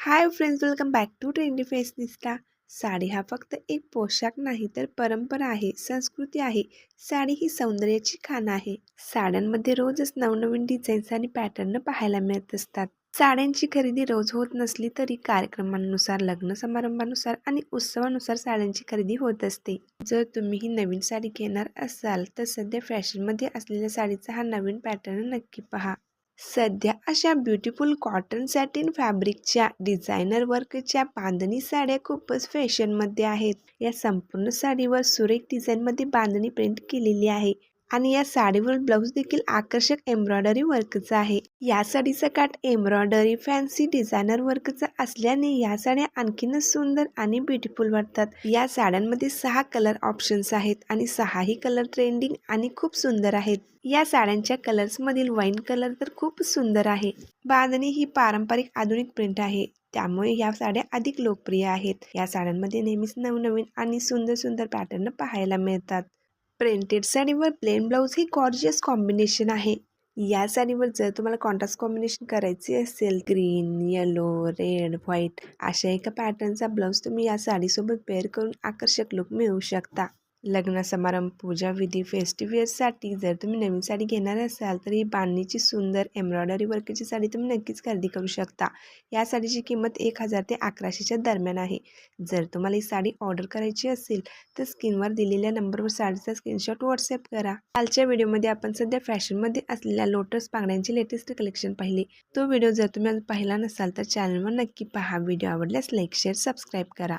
Hi friends welcome back to trendy fashionista sari हा फक्त एक पोशाख नाही तर परंपरा आहे संस्कृती आहे. साडी ही सौंदर्याची खाण आहे. साड्यांमध्ये रोजच नवनवीन डिझाईन्स आणि पॅटर्न पाहायला मिळत असतात. साड्यांची खरेदी रोज होत नसली तरी कार्यक्रमांनुसार लग्न समारंभानुसार आणि उत्सवानुसार साड्यांची खरेदी होत असते. जर तुम्ही ही नवीन साडी घेणार असाल तर सध्या फॅशनमध्ये असलेल्या साडीचा हा नवीन पॅटर्न नक्की पहा. सध्या अशा ब्युटिफुल कॉटन सॅटिन फॅब्रिकच्या डिझायनर वर्कच्या बांधणी साड्या खूपच फॅशनमध्ये आहेत. या संपूर्ण साडीवर सुरेख डिझाईनमध्ये बांधणी प्रिंट केलेली आहे. आणि या साडीवर ब्लाऊज देखील आकर्षक एम्ब्रॉयडरी वर्कचा आहे. या साडीचा काठ एम्ब्रॉयडरी फॅन्सी डिझायनर वर्कचा असल्याने या साड्या आणखीनच सुंदर आणि ब्युटिफुल वाटतात. या साड्यांमध्ये सहा कलर ऑप्शन्स आहेत आणि सहाही कलर ट्रेंडिंग आणि खूप सुंदर आहेत. या साड्यांच्या कलर्समधील वाईन कलर तर खूप सुंदर आहे. बांधणी ही पारंपरिक आधुनिक प्रिंट आहे. त्यामुळे या साड्या अधिक लोकप्रिय आहेत. या साड्यांमध्ये नेहमीच नवनवीन आणि सुंदर सुंदर पॅटर्न पाहायला मिळतात. प्रिंटेड साडीवर प्लेन ब्लाऊज हे गॉर्जियस कॉम्बिनेशन आहे. या साडीवर जर तुम्हाला कॉन्ट्रास्ट कॉम्बिनेशन करायचे असेल ग्रीन येलो रेड व्हाईट अशा एका पॅटर्नचा ब्लाऊज तुम्ही या साडीसोबत पेअर करून आकर्षक लुक मिळवू शकता. लग्न समारंभ पूजा विधी फेस्टिव्हसाठी जर तुम्ही नवीन साडी घेणार असाल तर ही बांधणीची सुंदर एम्ब्रॉयडरी वर्कची साडी तुम्ही नक्कीच खरेदी करू शकता. या साडीची किंमत एक हजार ते अकराशेच्या दरम्यान आहे. जर तुम्हाला ही साडी ऑर्डर करायची असेल तर स्क्रीनवर दिलेल्या नंबरवर साडीचा स्क्रीनशॉट व्हॉट्सअप करा. कालच्या व्हिडिओमध्ये आपण सध्या फॅशनमध्ये असलेल्या लोटस पांगड्यांचे लेटेस्ट कलेक्शन पाहिले. तो व्हिडिओ जर तुम्ही आज पाहिला नसाल तर चॅनलवर नक्की पहा. व्हिडिओ आवडल्यास लाईक शेअर सबस्क्राईब करा.